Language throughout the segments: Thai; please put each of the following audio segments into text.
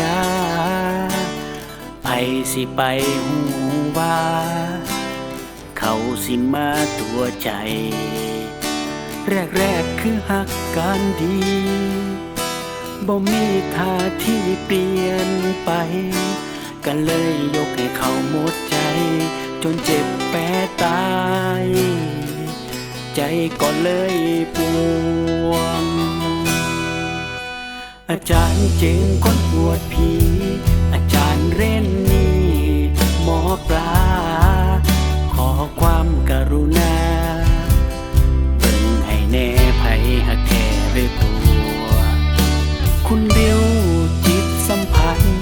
ดาไปสิไปหูว่า เขาสิมาตัวใจ แรกแรกคือหักกันดีบ่มีท่าที่เปลี่ยนไป กันเลยยกให้เขาหมดใจ จนเจ็บแปรตาย ใจก็เลย เจงคนปวดผี อาจารย์เรนนี่หมอปลา ขอความกรุณาเบิ่งให้แน่ไผหักแท้หรือตัว คุณเดียวจิตสัมพันธ์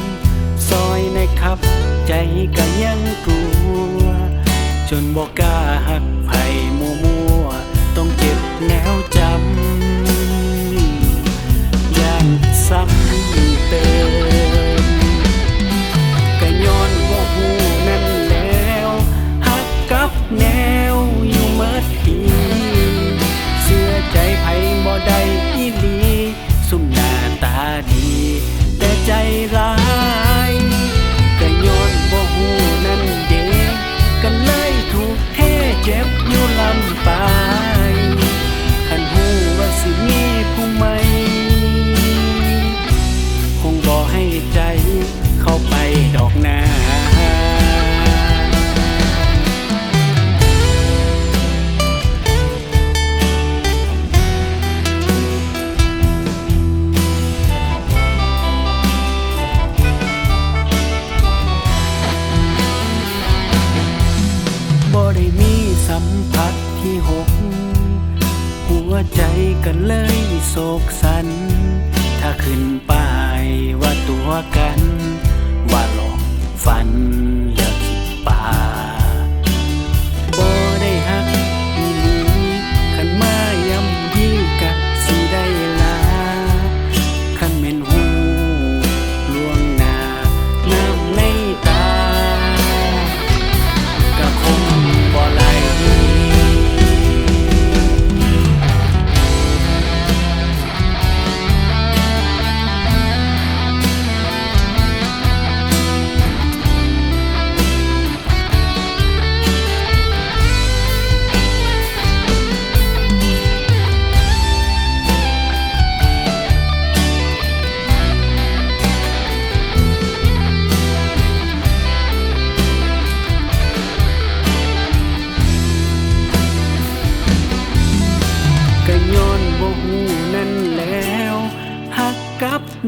ซอยในครับ ใจก็ยังกลัว จนบอกกล้า ซ้ำ สัมผัสที่หก หัวใจกันเลยโศกสัน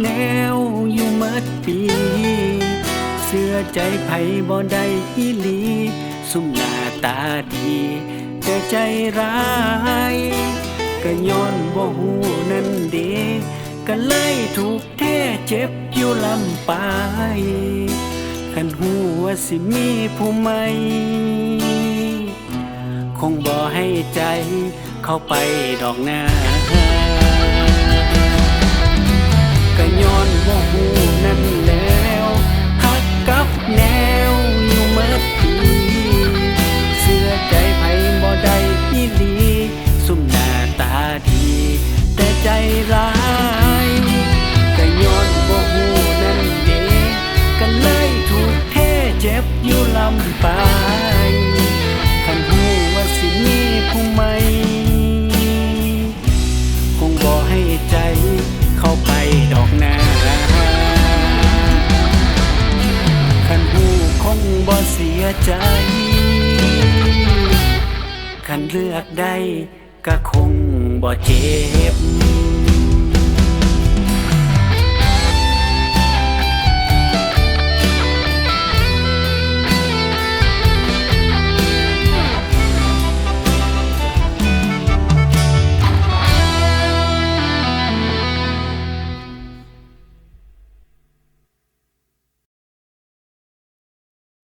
แนวอยู่เมิดปี เสื้อใจไผบ่ได้อีหลี สุมหน้าตาดี แต่ใจร้ายก็ย้อนบ่ฮู้นั่นเดก็เลยถูกแท้เจ็บอยู่ลำปายคันฮู้ว่าสิมีผู้ใหม่คงบ่ให้ใจเข้าไปดอกหน้า ก็ย้อนว่าหูนั่นแล้วหักกับแนวอยู่เมื่อ เสียใจ คันเลือกได้ก็คงบ่เจ็บ